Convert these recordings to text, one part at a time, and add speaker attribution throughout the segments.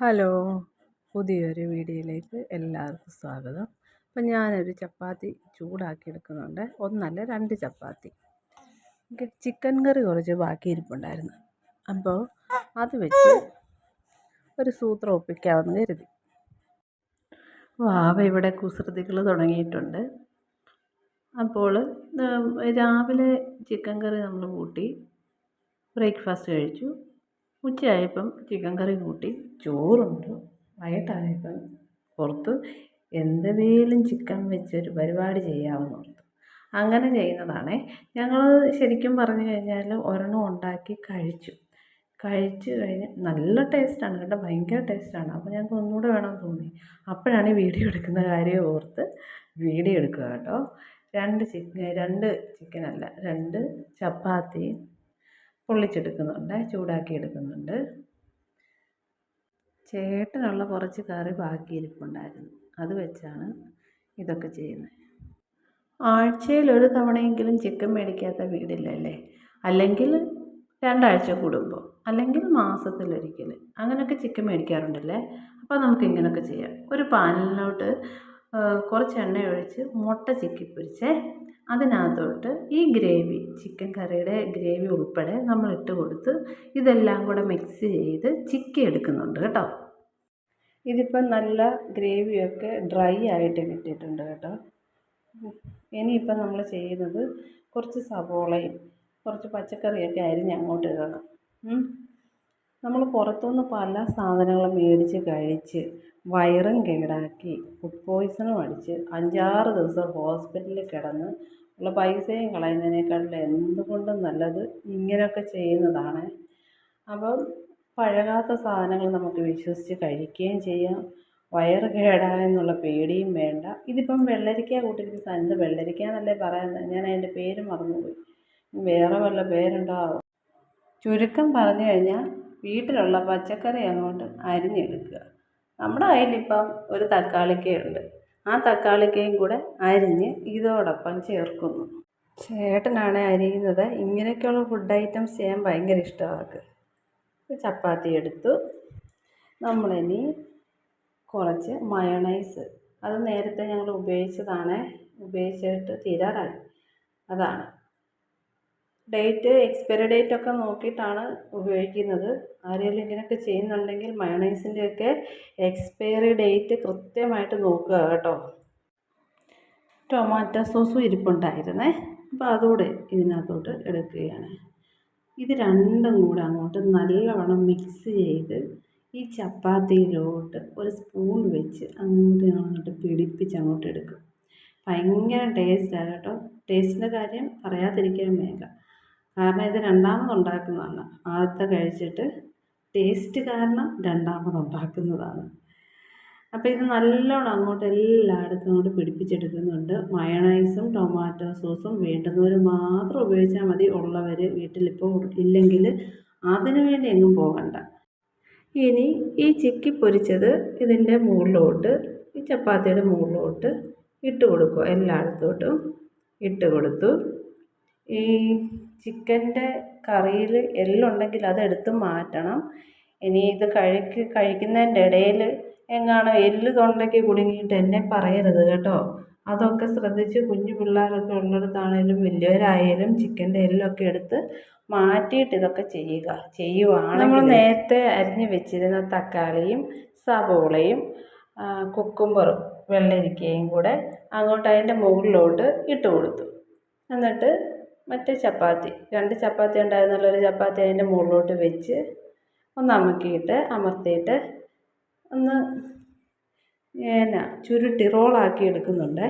Speaker 1: Hello പുതിയൊരു വീഡിയോയിലേക്ക് എല്ലാവർക്കും സ്വാഗതം. അപ്പം ഞാനൊരു ചപ്പാത്തി ചൂടാക്കി എടുക്കുന്നുണ്ട്. ഒന്നല്ല രണ്ട് ചപ്പാത്തി. ചിക്കൻ കറി കുറച്ച് ബാക്കി ഇരിപ്പുണ്ടായിരുന്നു. അപ്പോൾ അത് വെച്ച് ഒരു സൂത്രം ഒപ്പിക്കാമെന്ന് കരുതി. വാവ ഇവിടെ കുസൃതികൾ തുടങ്ങിയിട്ടുണ്ട്. അപ്പോൾ രാവിലെ ചിക്കൻ കറി നമ്മൾ കൂട്ടി ബ്രേക്ക്ഫാസ്റ്റ് കഴിച്ചു. ഉച്ചയായപ്പം ചിക്കൻ കറി കൂട്ടി ചോറുണ്ട്. വൈകിട്ടായപ്പം പുറത്ത് എന്തെങ്കിലും ചിക്കൻ വെച്ചൊരു പരിപാടി ചെയ്യാമെന്ന് ഓർത്തു. അങ്ങനെ ചെയ്യുന്നതാണേ. ഞങ്ങൾ ശരിക്കും പറഞ്ഞു കഴിഞ്ഞാൽ ഒരെണ്ണം ഉണ്ടാക്കി കഴിച്ചു. കഴിച്ച് കഴിഞ്ഞ് നല്ല ടേസ്റ്റാണ് കേട്ടോ ഭയങ്കര ടേസ്റ്റാണ്. അപ്പോൾ ഞങ്ങൾക്ക് ഒന്നുകൂടെ വേണമെന്ന് തോന്നി. അപ്പോഴാണ് ഈ വീഡിയോ എടുക്കുന്ന കാര്യം ഓർത്ത് വീഡിയോ എടുക്കുക കേട്ടോ. രണ്ട് ചിക്കൻ രണ്ട് ചിക്കനല്ല രണ്ട് ചപ്പാത്തി പൊള്ളിച്ചെടുക്കുന്നുണ്ട് ചൂടാക്കി എടുക്കുന്നുണ്ട് ചേട്ടനുള്ള കുറച്ച് കറി ബാക്കി ഇരിപ്പുണ്ടായിരുന്നു അത് വെച്ചാണ് ഇതൊക്കെ ചെയ്യുന്നത്. ആഴ്ചയിൽ ഒരു തവണയെങ്കിലും ചിക്കൻ മേടിക്കാത്ത വീടില്ലല്ലേ? അല്ലെങ്കിൽ രണ്ടാഴ്ച കൂടുമ്പോൾ അല്ലെങ്കിൽ മാസത്തിലൊരിക്കൽ. അങ്ങനെയൊക്കെ ചിക്കൻ മേടിക്കാറുണ്ടല്ലേ? അപ്പോൾ നമുക്ക് ഇങ്ങനെയൊക്കെ ചെയ്യാം. ഒരു പാനിലോട്ട് കുറച്ച് എണ്ണ ഒഴിച്ച് മുട്ട ചിക്കി പൊരിച്ചേ. അതിനകത്തോട്ട് ഈ ഗ്രേവി ചിക്കൻ കറിയുടെ ഗ്രേവി ഉൾപ്പെടെ നമ്മൾ ഇട്ട് കൊടുത്ത് ഇതെല്ലാം കൂടെ മിക്സ് ചെയ്ത് ചിക്കി എടുക്കുന്നുണ്ട് കേട്ടോ. ഇതിപ്പം നല്ല ഗ്രേവിയൊക്കെ ഡ്രൈ ആയിട്ട് കിട്ടിയിട്ടുണ്ട് കേട്ടോ. ഇനിയിപ്പം നമ്മൾ ചെയ്യുന്നത് കുറച്ച് സവോളയും കുറച്ച് പച്ചക്കറിയൊക്കെ അരിഞ്ഞ് അങ്ങോട്ട് ഇടണം. നമ്മൾ പുറത്തുനിന്ന് പല സാധനങ്ങളും മേടിച്ച് കഴിച്ച് വയറും കേടാക്കി ഫുഡ് പോയ്സണും അടിച്ച് അഞ്ചാറ് ദിവസം ഹോസ്പിറ്റലിൽ കിടന്ന് ഉള്ള പൈസയും കളയുന്നതിനേക്കാളും എന്തുകൊണ്ടും നല്ലത് ഇങ്ങനെയൊക്കെ ചെയ്യുന്നതാണ്. അപ്പം പഴകാത്ത സാധനങ്ങൾ നമുക്ക് വിശ്വസിച്ച് കഴിക്കുകയും ചെയ്യാം. വയറ് കേടായെന്നുള്ള പേടിയും വേണ്ട. ഇതിപ്പം വെള്ളരിക്ക കൂട്ടിരിക്കുന്ന ഇത് വെള്ളരിക്ക എന്നല്ലേ പറയുന്നത്? ഞാൻ അതിന്റെ പേര് മറന്നുപോയി. വേറെ വല്ല പേരുണ്ടാവും? ചുരുക്കം പറഞ്ഞു കഴിഞ്ഞാൽ വീട്ടിലുള്ള പച്ചക്കറി അങ്ങോട്ട് അരിഞ്ഞെടുക്കുക. നമ്മുടെ കയ്യിലിപ്പം ഒരു തക്കാളിക്കയുണ്ട്. ആ തക്കാളിക്കയും കൂടെ അരിഞ്ഞ് ഇതോടൊപ്പം ചേർക്കുന്നു. ചേട്ടനാണ് അരിയുന്നത്. ഇങ്ങനെയൊക്കെയുള്ള ഫുഡ് ഐറ്റംസ് ചെയ്യാൻ ഭയങ്കര ഇഷ്ടമാണ് ചപ്പാത്തി എടുത്തു. നമ്മളിനി കുറച്ച് മയണൈസ് അത് നേരത്തെ ഞങ്ങൾ ഉപയോഗിച്ചതാണ്. ഉപയോഗിച്ചിട്ട് തീരാറായി. അതാണ്. ഡേറ്റ് എക്സ്പയറി ഡേറ്റ് ഒക്കെ നോക്കിയിട്ടാണ് ഉപയോഗിക്കുന്നത്. ആരെങ്കിലും ഇങ്ങനെയൊക്കെ ചെയ്യുന്നുണ്ടെങ്കിൽ മയണൈസിന്റെയൊക്കെ എക്സ്പയറി ഡേറ്റ് കൃത്യമായിട്ട് നോക്കുക കേട്ടോ. ടൊമാറ്റോ സോസും ഇരിപ്പുണ്ടായിരുന്നേ. അപ്പോൾ അതുകൂടെ ഇതിനകത്തോട്ട് എടുക്കുകയാണ്. ഇത് രണ്ടും കൂടെ അങ്ങോട്ട് നല്ലവണ്ണം മിക്സ് ചെയ്ത് ഈ ചപ്പാത്തിയിലോട്ട് ഒരു സ്പൂൺ വെച്ച് അങ്ങോട്ട് അങ്ങോട്ട് പിടിപ്പിച്ച് അങ്ങോട്ട് എടുക്കും. ഭയങ്കര ടേസ്റ്റാണ് കേട്ടോ. ടേസ്റ്റിന്റെ കാര്യം പറയാതിരിക്കാൻ മേല. കാരണം ഇത് രണ്ടാമത് ഉണ്ടാക്കുന്നതാണ്. ആദ്യത്തെ കഴിച്ചിട്ട് ടേസ്റ്റ് കാരണം രണ്ടാമത് ഉണ്ടാക്കുന്നതാണ്. അപ്പോൾ ഇത് നല്ലോണം അങ്ങോട്ട് എല്ലായിടത്തും അങ്ങോട്ട് പിടിപ്പിച്ചെടുക്കുന്നുണ്ട്. മയണൈസും ടൊമാറ്റോ സോസും വേണ്ടുന്നവർ മാത്രം ഉപയോഗിച്ചാൽ മതി. ഉള്ളവർ വീട്ടിലിപ്പോൾ ഇല്ലെങ്കിൽ അതിനു വേണ്ടി എങ്ങും പോകണ്ട. ഇനി ഈ ചിക്കി പൊരിച്ചത് ഇതിന്റെ മുകളിലോട്ട് ഈ ചപ്പാത്തിയുടെ മുകളിലോട്ട് ഇട്ട് കൊടുക്കുക. എല്ലായിടത്തോട്ടും ഇട്ട് കൊടുത്തു. ഈ ചിക്കന്റെ കറിയിൽ എല്ലുണ്ടെങ്കിൽ അതെടുത്ത് മാറ്റണം. ഇനി ഇത് കഴിക്ക് കഴിക്കുന്നതിന്റെ ഇടയിൽ എങ്ങാനും എല്ല് തൊണ്ടയ്ക്ക് കുടുങ്ങിയിട്ട് എന്നെ പറയരുത് കേട്ടോ. അതൊക്കെ ശ്രദ്ധിച്ച് കുഞ്ഞു പിള്ളേരൊക്കെ ഉള്ളിടത്താണേലും വലിയവരായാലും ചിക്കന്റെ എല്ലൊക്കെ എടുത്ത് മാറ്റിയിട്ട് ഇതൊക്കെ ചെയ്യുക. ചെയ്യുവാണ് നമ്മൾ നേരത്തെ അരിഞ്ഞ് വെച്ചിരുന്ന തക്കാളിയും സവോളയും കുക്കുംബറും വെള്ളരിക്കയും കൂടെ അങ്ങോട്ട് അതിന്റെ മുകളിലോട്ട് ഇട്ട് കൊടുത്തു. എന്നിട്ട് മറ്റേ ചപ്പാത്തി. രണ്ട് ചപ്പാത്തി ഉണ്ടായിരുന്നല്ലോ ഒരു ചപ്പാത്തി അതിന്റെ മുകളിലോട്ട് വെച്ച് ഒന്ന് അമക്കിയിട്ട് അമർത്തിയിട്ട് ഒന്ന് എന്നാ ചുരുട്ടി റോളാക്കി എടുക്കുന്നുണ്ട്.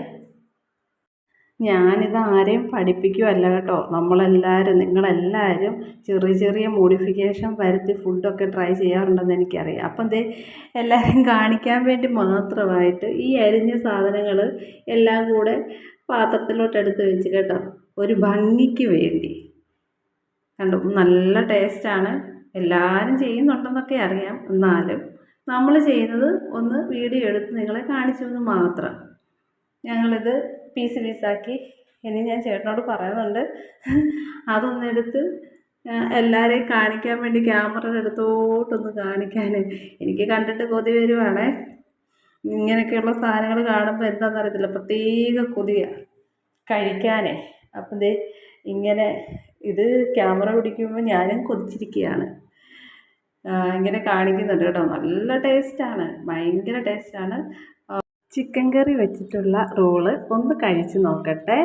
Speaker 1: ഞാനിത് ആരെയും പഠിപ്പിക്കുമല്ല കേട്ടോ. നമ്മളെല്ലാവരും നിങ്ങളെല്ലാവരും ചെറിയ ചെറിയ മോഡിഫിക്കേഷൻ വരുത്തി ഫുഡൊക്കെ ട്രൈ ചെയ്യാറുണ്ടെന്ന് എനിക്കറിയാം. അപ്പം ദേ എല്ലാവരും കാണിക്കാൻ വേണ്ടി മാത്രമായിട്ട് ഈ അരിഞ്ഞ സാധനങ്ങൾ എല്ലാം കൂടെ പാത്രത്തിലോട്ട് എടുത്ത് വെച്ച് കേട്ടോ. ഒരു ഭംഗിക്ക് വേണ്ടി. കണ്ടു? നല്ല ടേസ്റ്റാണ് എല്ലാവരും ചെയ്യുന്നുണ്ടെന്നൊക്കെ അറിയാം. എന്നാലും നമ്മൾ ചെയ്യുന്നത് ഒന്ന് വീഡിയോ എടുത്ത് നിങ്ങളെ കാണിച്ചു എന്ന് മാത്രം. ഞങ്ങളിത് പീസ് പീസാക്കി ഇനി ഞാൻ ചേട്ടനോട് പറയുന്നുണ്ട്. അതൊന്നെടുത്ത് എല്ലാവരെയും കാണിക്കാൻ വേണ്ടി ക്യാമറയുടെ അടുത്തോട്ടൊന്ന് കാണിക്കാൻ എനിക്ക് കണ്ടിട്ട് കൊതി വരുവാണേ. ഇങ്ങനെയൊക്കെയുള്ള സാധനങ്ങൾ കാണുമ്പോൾ എന്താണെന്ന് അറിയത്തില്ല. പ്രത്യേക കൊതിയാണ് കഴിക്കാനേ. അപ്പം ദേ ഇങ്ങനെ ഇത് ക്യാമറ പിടിക്കുമ്പോൾ ഞാനും കൊതിച്ചിരിക്കുകയാണ് ഇങ്ങനെ കാണിക്കുന്നുണ്ട് കേട്ടോ. നല്ല ടേസ്റ്റാണ്. ഭയങ്കര ടേസ്റ്റാണ്. ചിക്കൻ കറി വെച്ചിട്ടുള്ള റോൾ ഒന്ന് കഴിച്ച് നോക്കട്ടെ.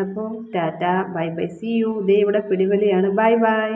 Speaker 1: അപ്പോൾ tata. Bye bye. See you. ദേ ഇവിടെ പിടിവലിയാണ്. Bye bye.